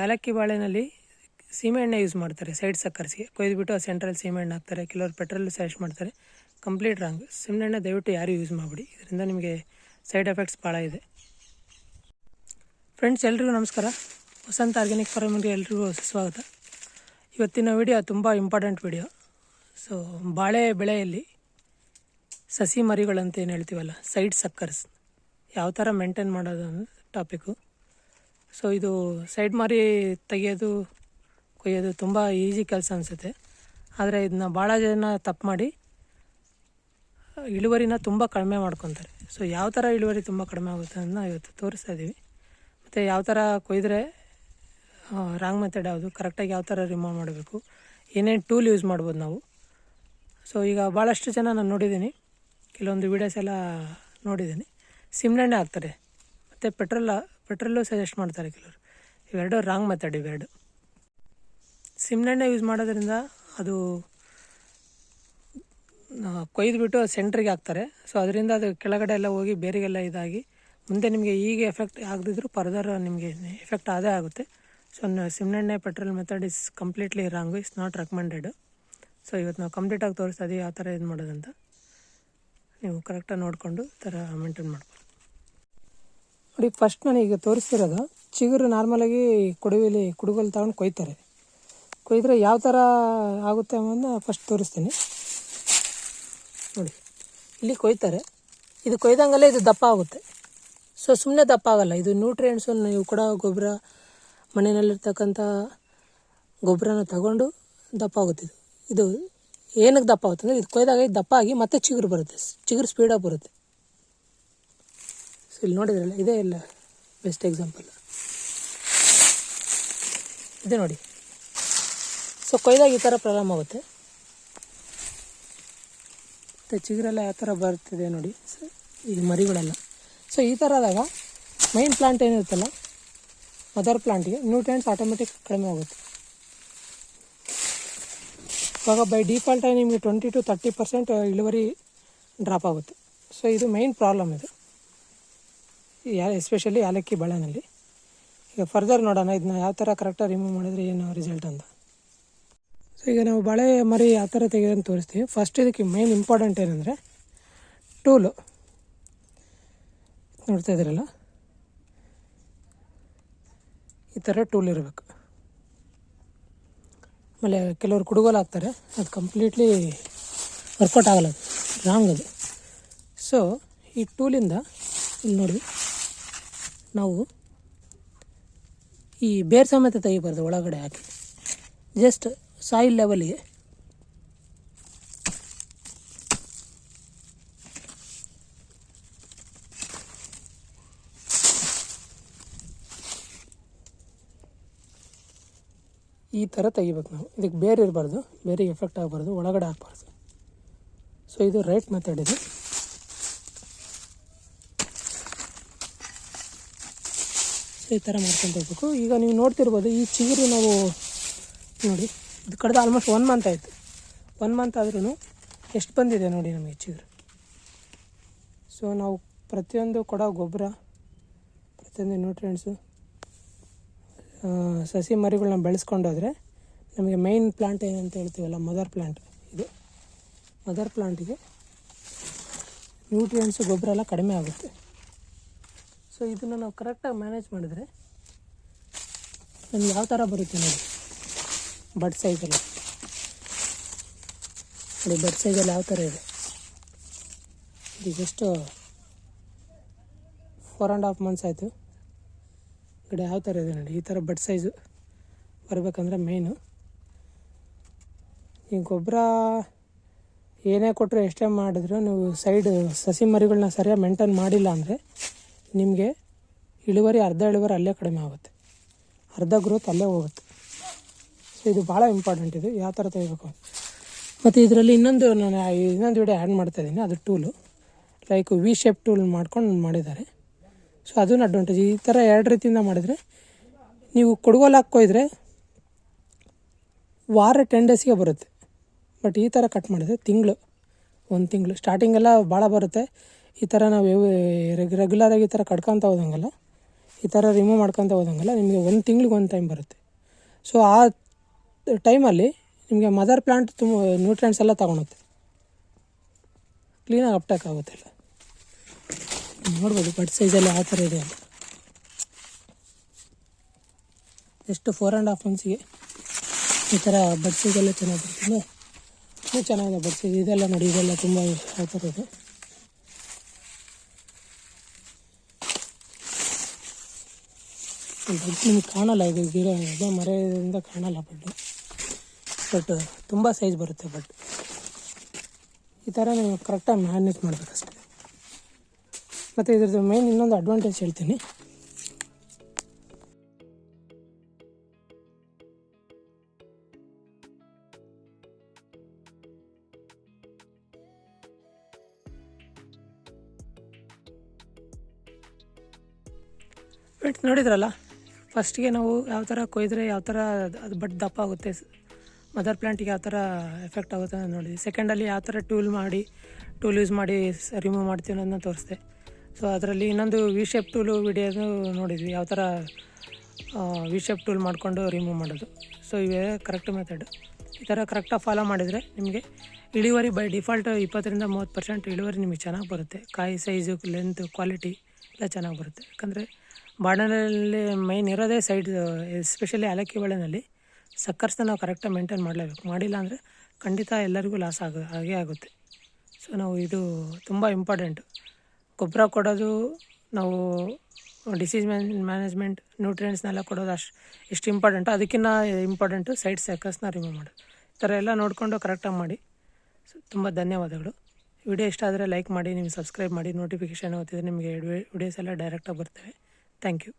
ಯಾಲಕ್ಕಿ ಬಾಳೆನಲ್ಲಿ ಸೀಮೆಎಣ್ಣೆ ಯೂಸ್ ಮಾಡ್ತಾರೆ ಸೈಡ್ ಸಕ್ಕರ್ಸ್ಗೆ. ಕೊಯ್ದುಬಿಟ್ಟು ಆ ಸೆಂಟ್ರಲ್ಲಿ ಸೀಮೆಎಣ್ಣೆ ಹಾಕ್ತಾರೆ, ಕೆಲವರು ಪೆಟ್ರೋಲ್ ಸ್ಯಾಶ್ ಮಾಡ್ತಾರೆ. ಕಂಪ್ಲೀಟ್ ರಾಂಗ್ ಸೀಮೆಎಣ್ಣೆ ದಯವಿಟ್ಟು ಯಾರೂ ಯೂಸ್ ಮಾಡಿಬಿಡಿ. ಇದರಿಂದ ನಿಮಗೆ ಸೈಡ್ ಎಫೆಕ್ಟ್ಸ್ ಭಾಳ ಇದೆ. ಫ್ರೆಂಡ್ಸ್ ಎಲ್ರಿಗೂ ನಮಸ್ಕಾರ. ವಸಂತ ಆರ್ಗ್ಯಾನಿಕ್ ಫಾರ್ಮಿಗೆ ಎಲ್ರಿಗೂ ಸ್ವಾಗತ ಇವತ್ತಿನ ವಿಡಿಯೋ ತುಂಬ ಇಂಪಾರ್ಟೆಂಟ್ ವಿಡಿಯೋ ಸೊ ಬಾಳೆ ಬೆಳೆಯಲ್ಲಿ ಸಸಿ ಮರಿಗಳಂತ ಏನು ಹೇಳ್ತೀವಲ್ಲ ಸೈಡ್ ಸಕ್ಕರ್ಸ್ ಯಾವ ಥರ ಮೇಂಟೈನ್ ಮಾಡೋದು ಅನ್ನೋ ಟಾಪಿಕ್ಕು ಸೊ ಇದು ಸೈಡ್ ಮಾರಿ ತೆಗೆಯೋದು, ಕೊಯ್ಯೋದು ತುಂಬ ಈಸಿ ಕೆಲಸ ಅನಿಸುತ್ತೆ. ಆದರೆ ಇದನ್ನ ಭಾಳ ಜನ ತಪ್ಪು ಮಾಡಿ, ಇಳುವರಿನ ತುಂಬ ಕಡಿಮೆ ಮಾಡ್ಕೊತಾರೆ. ಸೊ ಯಾವ ಥರ ಇಳುವರಿ ತುಂಬ ಕಡಿಮೆ ಆಗುತ್ತೆ ಅದನ್ನ ಇವತ್ತು ತೋರಿಸ್ತಾ ಇದ್ದೀವಿ ಮತ್ತು ಯಾವ ಥರ ಕೊಯ್ದರೆ ರಾಂಗ್ ಮೆಥಡ್ ಯಾವುದು ಕರೆಕ್ಟಾಗಿ ಯಾವ ಥರ ರಿಮೂವ್ ಮಾಡಬೇಕು, ಏನೇನು ಟೂಲ್ ಯೂಸ್ ಮಾಡ್ಬೋದು ನಾವು. ಸೊ ಈಗ ಭಾಳಷ್ಟು ಜನ ನಾನು ನೋಡಿದ್ದೀನಿ. ಕೆಲವೊಂದು ವೀಡಿಯೋಸ್ ಎಲ್ಲ ನೋಡಿದ್ದೀನಿ. ಸಿಮ್ನೆಣ್ಣೆ ಹಾಕ್ತಾರೆ. ಮತ್ತು ಪೆಟ್ರೋಲ್ ಪೆಟ್ರೋಲು ಸಜೆಸ್ಟ್ ಮಾಡ್ತಾರೆ ಕೆಲವರು. ಇವೆರಡು ರಾಂಗ್ ಮೆಥಡ್ ಇವೆರಡು. ಸಿಮ್ನೆಣ್ಣೆ ಯೂಸ್ ಮಾಡೋದ್ರಿಂದ ಅದು ಕೊಯ್ದುಬಿಟ್ಟು ಸೆಂಟ್ರಿಗೆ ಹಾಕ್ತಾರೆ. ಸೊ ಅದರಿಂದ ಅದು ಕೆಳಗಡೆ ಎಲ್ಲ ಹೋಗಿ ಬೇರೆಗೆಲ್ಲ ಇದಾಗಿ ಮುಂದೆ ನಿಮಗೆ ಈಗ ಎಫೆಕ್ಟ್ ಆಗದಿದ್ರು ಫರ್ದರ್ ನಿಮಗೆ ಎಫೆಕ್ಟ್ ಅದೇ ಆಗುತ್ತೆ. So ಸಿಮ್ನೆಣ್ಣೆ petrol method is completely wrong is not recommended so ಇವತ್ತು ನಾವು ಕಂಪ್ಲೀಟಾಗಿ ತೋರಿಸ್ತಾ ಇದೀವಿ ಯಾವ ಥರ ಇದು ಮಾಡೋದಂತ. ನೀವು ಕರೆಕ್ಟಾಗಿ ನೋಡಿಕೊಂಡು ಥರ ಮೇಂಟೈನ್ ಮಾಡ್ಬೋದು ನೋಡಿ ಫಸ್ಟ್ ನಾನು ಈಗ ತೋರಿಸ್ತಿರೋದು, ಚಿಗುರು ನಾರ್ಮಲಾಗಿ ಕೊಡುವಿಲಿ ಕುಡುಗಲ್ ತಗೊಂಡು ಕೊಯ್ತಾರೆ. ಕೊಯ್ದರೆ ಯಾವ ಥರ ಆಗುತ್ತೆ ಅನ್ನೋದನ್ನ ಫಸ್ಟ್ ತೋರಿಸ್ತೀನಿ. ನೋಡಿ, ಇಲ್ಲಿ ಕೊಯ್ತಾರೆ. ಇದು ಕೊಯ್ದಂಗಲ್ಲೇ ಇದು ದಪ್ಪ ಆಗುತ್ತೆ. ಸೊ ಸುಮ್ಮನೆ ದಪ್ಪ ಆಗಲ್ಲ. ಇದು ನ್ಯೂಟ್ರಿಯೆಂಟ್ಸು ನೀವು ಕೂಡ ಗೊಬ್ಬರ ಮನೆಯಲ್ಲಿರ್ತಕ್ಕಂಥ ಗೊಬ್ಬರನ ತಗೊಂಡು ದಪ್ಪ ಆಗುತ್ತೆ ಇದು. ಇದು ಏನಕ್ಕೆ ದಪ್ಪ ಆಗುತ್ತೆ ಅಂದರೆ, ಇದು ಕೊಯ್ದಾಗ ಇದು ದಪ್ಪ ಆಗಿ ಮತ್ತೆ ಚಿಗುರು ಬರುತ್ತೆ. ಚಿಗುರು ಸ್ಪೀಡಾಗಿ ಬರುತ್ತೆ. ಇಲ್ಲಿ ನೋಡಿದ್ರಲ್ಲ, ಇದೇ ಇಲ್ಲ ಬೆಸ್ಟ್ ಎಕ್ಸಾಂಪಲ್ ಇದೆ ನೋಡಿ. ಸೊ ಕೊಯ್ದಾಗ ಈ ಥರ ಪ್ರಾಬ್ಲಮ್ ಆಗುತ್ತೆ. ಮತ್ತು ಚಿಗುರೆಲ್ಲ ಯಾವ ಥರ ಬರ್ತಿದೆ ನೋಡಿ. ಸೊ ಈ ಮರಿಗಳೆಲ್ಲ. ಸೊ ಈ ಥರ ಆದಾಗ ಮೈನ್ ಪ್ಲಾಂಟ್ ಏನಿರುತ್ತಲ್ಲ ಮದರ್ ಪ್ಲಾಂಟ್ಗೆ ನ್ಯೂಟ್ರಿಯೆಂಟ್ಸ್ ಆಟೋಮೆಟಿಕ್ ಕಡಿಮೆ ಆಗುತ್ತೆ. ಇವಾಗ ಬೈ ಡಿಫಾಲ್ಟಾಗಿ ನಿಮಗೆ ಟ್ವೆಂಟಿ ಟು ತರ್ಟಿ ಪರ್ಸೆಂಟ್ ಇಳುವರಿ ಡ್ರಾಪ್ ಆಗುತ್ತೆ. ಸೊ ಇದು ಮೈನ್ ಪ್ರಾಬ್ಲಮ್ ಇದು. ಯಾ ಎಸ್ಪೆಷಲಿ ಯಾಲಕ್ಕಿ ಬಾಳೆನಲ್ಲಿ ಈಗ ಫರ್ದರ್ ನೋಡೋಣ ಇದನ್ನ ಯಾವ ಥರ ಕರೆಕ್ಟಾಗಿ ರಿಮೂವ್ ಮಾಡಿದ್ರೆ ಏನು ರಿಸಲ್ಟ್ ಅಂತ. ಸೊ ಈಗ ನಾವು ಬಳೆ ಮರಿ ಯಾವ ಥರ ತೆಗೆಯೋದನ್ನು ತೋರಿಸ್ತೀವಿ. ಫಸ್ಟ್ ಇದಕ್ಕೆ ಮೇನ್ ಇಂಪಾರ್ಟೆಂಟ್ ಏನಂದರೆ, ಟೂಲು. ನೋಡ್ತಾ ಇದ್ದೀರಲ್ಲ? ಈ ಥರ ಟೂಲ್ ಇರಬೇಕು. ಆಮೇಲೆ ಕೆಲವರು ಕುಡುಗೋಲು ಹಾಕ್ತಾರೆ. ಅದು ಕಂಪ್ಲೀಟ್ಲಿ ವರ್ಕೌಟ್ ಆಗಲ್ಲ ರಾಂಗ್ ಅದು. ಸೊ ಈ ಟೂಲಿಂದ, ಇಲ್ಲಿ ನೋಡಿ ನಾವು ಈ ಬೇರ್ ಸಮೇತ ತೆಗಿಬಾರ್ದು ಒಳಗಡೆ ಹಾಕಿ. ಜಸ್ಟ್ ಸಾಯಿಲ್ ಲೆವೆಲ್ಗೆ ಈ ಥರ ತೆಗಿಬೇಕು ನಾವು. ಇದಕ್ಕೆ ಬೇರೆ ಇರಬಾರ್ದು ಬೇರೆ ಎಫೆಕ್ಟ್ ಆಗಬಾರ್ದು, ಒಳಗಡೆ ಹಾಕ್ಬಾರ್ದು. ಸೊ ಇದು ರೈಟ್ ಮೆಥಡ್ ಇದು. ಈ ಥರ ಮಾಡ್ಕೊಂಡು ಹೋಗ್ಬೇಕು. ಈಗ ನೀವು ನೋಡ್ತಿರ್ಬೋದು, ಈ ಚಿಗುರು ನಾವು ನೋಡಿ, ಇದು ಕಡ್ದು ಆಲ್ಮೋಸ್ಟ್ ಒನ್ ಮಂತ್ ಆಯಿತು. ಒನ್ ಮಂತ್ ಆದ್ರೂ ಎಷ್ಟು ಬಂದಿದೆ ನೋಡಿ ನಮಗೆ ಚಿಗುರು ಸೊ ನಾವು ಪ್ರತಿಯೊಂದು ಕೊಡೋ ಗೊಬ್ಬರ, ಪ್ರತಿಯೊಂದು ನ್ಯೂಟ್ರಿಯೆಂಟ್ಸು ಸಸಿ ಮರಿಗಳನ್ನ ಬೆಳೆಸ್ಕೊಂಡೋದ್ರೆ ನಮಗೆ ಮೈನ್ ಪ್ಲಾಂಟ್ ಏನಂತ ಹೇಳ್ತೀವಲ್ಲ ಮದರ್ ಪ್ಲಾಂಟ್ ಇದು. ಮದರ್ ಪ್ಲಾಂಟಿಗೆ ನ್ಯೂಟ್ರಿಯೆಂಟ್ಸು ಗೊಬ್ಬರ ಎಲ್ಲ ಕಡಿಮೆ ಆಗುತ್ತೆ. ಸೊ ಇದನ್ನು ನಾವು ಕರೆಕ್ಟಾಗಿ ಮ್ಯಾನೇಜ್ ಮಾಡಿದರೆ ನಮ್ಗೆ ಯಾವ ಥರ ಬರುತ್ತೆ ನೋಡಿ. ಬಡ್ ಸೈಜಲ್ಲಿ ನೋಡಿ, ಬಡ್ ಸೈಜಲ್ಲಿ ಯಾವ ಥರ ಇದೆ. ಇದು just four and half months ಆಯಿತು. ಕಡೆ ಯಾವ ಥರ ಇದೆ ನೋಡಿ. ಈ ಥರ ಬಡ್ ಸೈಜು ಬರಬೇಕಂದ್ರೆ ಮೇಯ್ನು ಈ ಗೊಬ್ಬರ ಏನೇ ಕೊಟ್ಟರು ಎಷ್ಟೇ ಮಾಡಿದ್ರು ನೀವು ಸೈಡ್ ಸಸಿ ಮರಿಗಳನ್ನ ಸರಿಯಾಗಿ ಮೇಂಟೈನ್ ಮಾಡಿಲ್ಲ ಅಂದರೆ ನಿಮಗೆ ಇಳುವರಿ ಅರ್ಧ ಇಳುವರಿ ಅಲ್ಲೇ ಕಡಿಮೆ ಆಗುತ್ತೆ. ಅರ್ಧ ಗ್ರೋತ್ ಅಲ್ಲೇ ಹೋಗುತ್ತೆ. ಸೊ ಇದು ಭಾಳ ಇಂಪಾರ್ಟೆಂಟ್ ಇದು. ಯಾವ ಥರ ತೆಗಿಬೇಕು ಮತ್ತು ಇದರಲ್ಲಿ ಇನ್ನೊಂದು ನಾನು ಇನ್ನೊಂದು ವಿಡಿಯೋ ಆ್ಯಡ್ ಮಾಡ್ತಾ ಇದ್ದೀನಿ. ಅದು tool like V shape tool ಮಾಡ್ಕೊಂಡು ಮಾಡಿದ್ದಾರೆ. ಸೊ ಅದನ್ನು ಅಡ್ವಾಂಟೇಜ್ ಈ ಥರ ಎರಡು ರೀತಿಯಿಂದ ಮಾಡಿದರೆ ನೀವು ಕೊಡುಗೋಲು ಹಾಕ್ಕೊಯ್ದ್ರೆ ವಾರ ಟೆನ್ ಡೇಸ್ಗೆ ಬರುತ್ತೆ. ಬಟ್ ಈ ಥರ ಕಟ್ ಮಾಡಿದ್ರೆ ತಿಂಗಳು, ಒಂದು ತಿಂಗಳು. ಸ್ಟಾರ್ಟಿಂಗೆಲ್ಲ ಭಾಳ ಬರುತ್ತೆ. ಈ ಥರ ನಾವು ರೆಗ್ಯುಲರಾಗಿ ಈ ಥರ ಕಟ್ಕೊತ ಹೋದಂಗೆಲ್ಲ, ಈ ಥರ ರಿಮೂವ್ ಮಾಡ್ಕೊತ ಹೋದಂಗೆಲ್ಲ, ನಿಮಗೆ ಒಂದು ತಿಂಗ್ಳಿಗೆ ಒಂದು ಟೈಮ್ ಬರುತ್ತೆ. ಸೊ ಆ ಟೈಮಲ್ಲಿ ನಿಮಗೆ ಮದರ್ ಪ್ಲಾಂಟ್ ತುಂಬ ನ್ಯೂಟ್ರಿಯೆಂಟ್ಸ್ ಎಲ್ಲ ತಗೊಳುತ್ತೆ. ಕ್ಲೀನಾಗಿ ಅಪ್ಟ್ಯಾಕ್ ಆಗುತ್ತೆ ಇಲ್ಲ ನೋಡ್ಬೋದು ಬಡ್ ಸೈಜಲ್ಲಿ ಆ ಥರ ಇದೆ ಅಂತ. ಎಷ್ಟು ಫೋರ್ ಆ್ಯಂಡ್ ಹಾಫ್ ಮಂತ್ಸಿಗೆ ಈ ಥರ ಬಡ್ ಸೈಜೆಲ್ಲ ಚೆನ್ನಾಗಿ ಬರುತ್ತೆ ಇನ್ನೂ ಚೆನ್ನಾಗಿದೆ ಬಡ್ ಸೈಜ್ ಇದೆಲ್ಲ ನೋಡಿ, ಇದೆಲ್ಲ ತುಂಬ ಯಾವ ಥರ ಇದೆ. ನಿಮ್ಗೆ ಕಾಣಲ್ಲ, ಇದು ಗಿಡ ಇದೆ, ಮರದಿಂದ ಕಾಣಲ್ಲ ಬಟ್ ಬಟ್ ತುಂಬ ಸೈಜ್ ಬರುತ್ತೆ ಬಟ್ ಈ ಥರ ನೀವು ಕರೆಕ್ಟಾಗಿ ಮ್ಯಾನೇಜ್ ಮಾಡಬೇಕಷ್ಟೆ. ಮತ್ತು ಇದ್ರದ್ದು ಮೇನ್ ಇನ್ನೊಂದು ಅಡ್ವಾಂಟೇಜ್ ಹೇಳ್ತೀನಿ. ಫ್ರೆಂಡ್ಸ್ ನೋಡಿದ್ರಲ್ಲ? ಫಸ್ಟಿಗೆ ನಾವು ಯಾವ ಥರ ಕೊಯ್ದರೆ ಯಾವ ಥರ ಅದು ಬಟ್ ದಪ್ಪ ಆಗುತ್ತೆ ಮದರ್ ಪ್ಲ್ಯಾಂಟಿಗೆ ಯಾವ ಥರ ಎಫೆಕ್ಟ್ ಆಗುತ್ತೆ ಅಂತ ನೋಡಿದ್ವಿ. ಸೆಕೆಂಡಲ್ಲಿ ಯಾವ ಥರ ಟೂಲ್ ಮಾಡಿ ಟೂಲ್ ಯೂಸ್ ಮಾಡಿ ರಿಮೂವ್ ಮಾಡ್ತೀವಿ ಅನ್ನೋದನ್ನ ತೋರಿಸ್ದೆ. ಸೊ ಅದರಲ್ಲಿ ಇನ್ನೊಂದು ವಿ ಶೇಪ್ ಟೂಲು ವಿಡಿಯೋದು ನೋಡಿದ್ವಿ. ಯಾವ ಥರ ವಿ ಶೇಪ್ ಟೂಲ್ ಮಾಡಿಕೊಂಡು ರಿಮೂವ್ ಮಾಡೋದು. ಸೊ ಇವೇ ಕರೆಕ್ಟ್ ಮೆಥಡ್ ಈ ಥರ ಕರೆಕ್ಟಾಗಿ ಫಾಲೋ ಮಾಡಿದರೆ ನಿಮಗೆ ಇಳುವರಿ ಬೈ ಡಿಫಾಲ್ಟ್ ಇಪ್ಪತ್ತರಿಂದ ಮೂವತ್ತು ಪರ್ಸೆಂಟ್ ಇಳುವರಿ ನಿಮಗೆ ಚೆನ್ನಾಗಿ ಬರುತ್ತೆ. ಕಾಯಿ ಸೈಜು ಲೆಂತ್ ಕ್ವಾಲಿಟಿ ಎಲ್ಲ ಚೆನ್ನಾಗಿ ಬರುತ್ತೆ. ಯಾಕಂದರೆ ಬಾಣಲಲ್ಲಿ ಮೈನ್ ಇರೋದೇ ಸೈಡ್ ಎಸ್ಪೆಷಲಿ ಏಲಕ್ಕಿ ಬೆಳೆನಲ್ಲಿ ಸಕ್ಕರ್ಸ್ನ ನಾವು ಕರೆಕ್ಟಾಗಿ ಮೇಂಟೈನ್ ಮಾಡಲೇಬೇಕು. ಮಾಡಿಲ್ಲ ಅಂದರೆ ಖಂಡಿತ ಎಲ್ಲರಿಗೂ ಲಾಸ್ ಆಗ ಹಾಗೇ ಆಗುತ್ತೆ. ಸೊ ನಾವು ಇದು ತುಂಬ ಇಂಪಾರ್ಟೆಂಟು ಗೊಬ್ಬರ ಕೊಡೋದು ನಾವು ಡಿಸೀಸ್ ಮ್ಯಾನ್ ಮ್ಯಾನೇಜ್ಮೆಂಟ್ ನ್ಯೂಟ್ರಿಯೆಂಟ್ಸ್ನೆಲ್ಲ ಕೊಡೋದು ಅಷ್ಟು ಎಷ್ಟು ಇಂಪಾರ್ಟೆಂಟು ಅದಕ್ಕಿಂತ ಇಂಪಾರ್ಟೆಂಟು ಸೈಡ್ ಸಕ್ಕರ್ಸ್ನ ರಿಮೂವ್ ಮಾಡೋದು ಈ ಥರ ಎಲ್ಲ ನೋಡಿಕೊಂಡು ಕರೆಕ್ಟಾಗಿ ಮಾಡಿ. ಸೊ ತುಂಬ ಧನ್ಯವಾದಗಳು. ವಿಡಿಯೋ ಇಷ್ಟ ಆದರೆ ಲೈಕ್ ಮಾಡಿ ನೀವು ಸಬ್ಸ್ಕ್ರೈಬ್ ಮಾಡಿ ನೋಟಿಫಿಕೇಷನ್ ಓದಿದ್ರೆ ನಿಮಗೆ ವಿಡಿಯೋಸ್ ಎಲ್ಲ ಡೈರೆಕ್ಟಾಗಿ ಬರ್ತವೆ. Thank you